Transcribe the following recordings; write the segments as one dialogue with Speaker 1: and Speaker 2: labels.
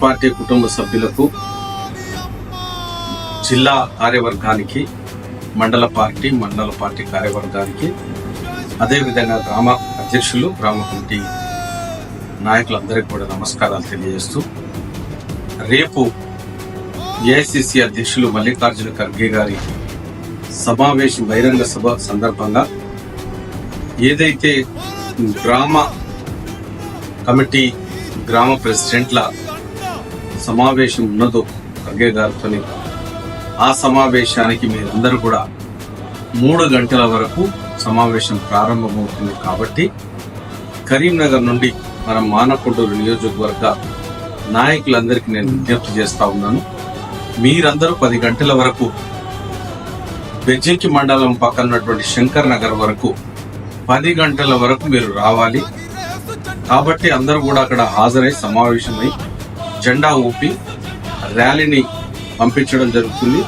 Speaker 1: Party కుటుంబ సభ్యులకు జిల్లా కార్యవర్గానికి మండల పార్టీ మండల పార్టీ కార్యవర్గానికి అదేవిధంగా గ్రామ అధ్యక్షులు గ్రామ కమిటీ నాయకులందరికీ కూడా నమస్కారాలు తెలియజేస్తూ రేపు ఏఐసిసి అధ్యక్షులు మల్లికార్జున ఖర్గే గారి సమావేశం బహిరంగ సభ సందర్భంగా ఏదైతే గ్రామ కమిటీ గ్రామ ప్రెసిడెంట్ల సమావేశం ఉన్నదో ఖర్గే గారితో ఆ సమావేశానికి మీరందరూ కూడా మూడు గంటల వరకు సమావేశం ప్రారంభమవుతుంది కాబట్టి కరీంనగర్ నుండి మన మానకొండూరు నియోజకవర్గ నాయకులందరికీ నేను విజ్ఞప్తి చేస్తా ఉన్నాను. మీరందరూ పది గంటల వరకు బెజ్జంకి మండలం పక్కన ఉన్నటువంటి శంకర్ నగర్ వరకు పది గంటల వరకు మీరు రావాలి. కాబట్టి అందరూ కూడా అక్కడ హాజరై సమావేశమై జెండా ఊపి ర్యాలీని పంపించడం జరుగుతుంది.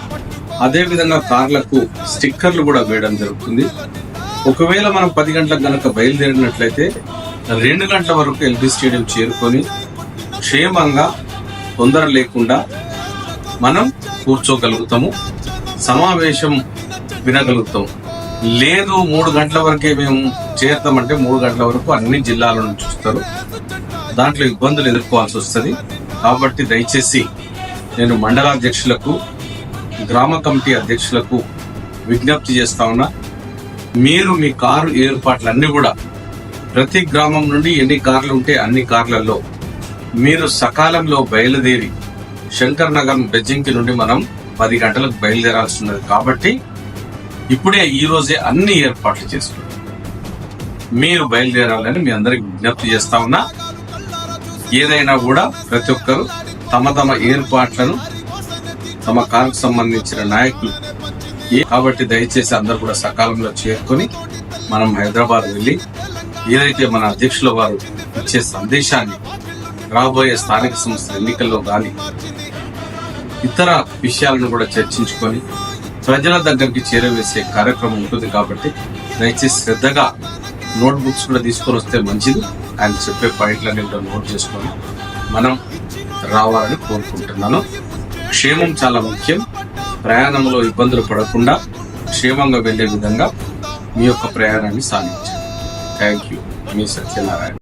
Speaker 1: అదేవిధంగా కార్లకు స్టిక్కర్లు కూడా వేయడం జరుగుతుంది. ఒకవేళ మనం పది గంటలకు కనుక బయలుదేరినట్లయితే రెండు గంటల వరకు ఎల్బీ స్టేడియం చేరుకొని క్షేమంగా తొందర లేకుండా మనం కూర్చోగలుగుతాము. సమావేశం వినగలుగుతాం. లేదు మూడు గంటల వరకే మేము చేరుతామంటే మూడు గంటల వరకు అన్ని జిల్లాల నుంచి చూస్తారు దాంట్లో ఇబ్బందులు ఎదుర్కోవాల్సి వస్తుంది. కాబట్టి దయచేసి నేను మండలాధ్యక్షులకు గ్రామ కమిటీ అధ్యక్షులకు విజ్ఞప్తి చేస్తా ఉన్నా మీరు మీ కారు ఏర్పాట్లన్నీ కూడా ప్రతి గ్రామం నుండి ఎన్ని కార్లు ఉంటే అన్ని కార్లలో మీరు సకాలంలో బయలుదేరి శంకర్ నగరం బెజ్జింకి నుండి మనం పది గంటలకు బయలుదేరాల్సి ఉన్నది. కాబట్టి ఇప్పుడే ఈరోజే అన్ని ఏర్పాట్లు చేసుకుంటాం. మీరు బయలుదేరాలని మీ అందరికి విజ్ఞప్తి చేస్తా ఉన్నా ఏదైనా కూడా ప్రతి ఒక్కరు తమ తమ ఏర్పాట్లను తమ కారుకు సంబంధించిన నాయకులు. ఏ- కాబట్టి దయచేసి అందరూ కూడా సకాలంలో చేరుకొని మనం హైదరాబాద్ వెళ్ళి ఏదైతే మన అధ్యక్షుల వారు ఇచ్చే సందేశాన్ని రాబోయే స్థానిక సంస్థల ఎన్నికల్లో కానీ ఇతర విషయాలను కూడా చర్చించుకొని ప్రజల దగ్గరికి చేరవేసే కార్యక్రమం ఉంటుంది కాబట్టి దయచేసి శ్రద్ధగా నోట్బుక్స్ కూడా తీసుకొని వస్తే మంచిది. ఆయన చెప్పే పాయింట్లన్నీ కూడా నోట్ చేసుకొని మనం రావాలని కోరుకుంటున్నాను. క్షేమం చాలా ముఖ్యం. ప్రయాణంలో ఇబ్బందులు పడకుండా క్షేమంగా వెళ్ళే విధంగా మీ యొక్క ప్రయాణాన్ని సాగించండి థ్యాంక్ యూ మీ సత్యనారాయణ.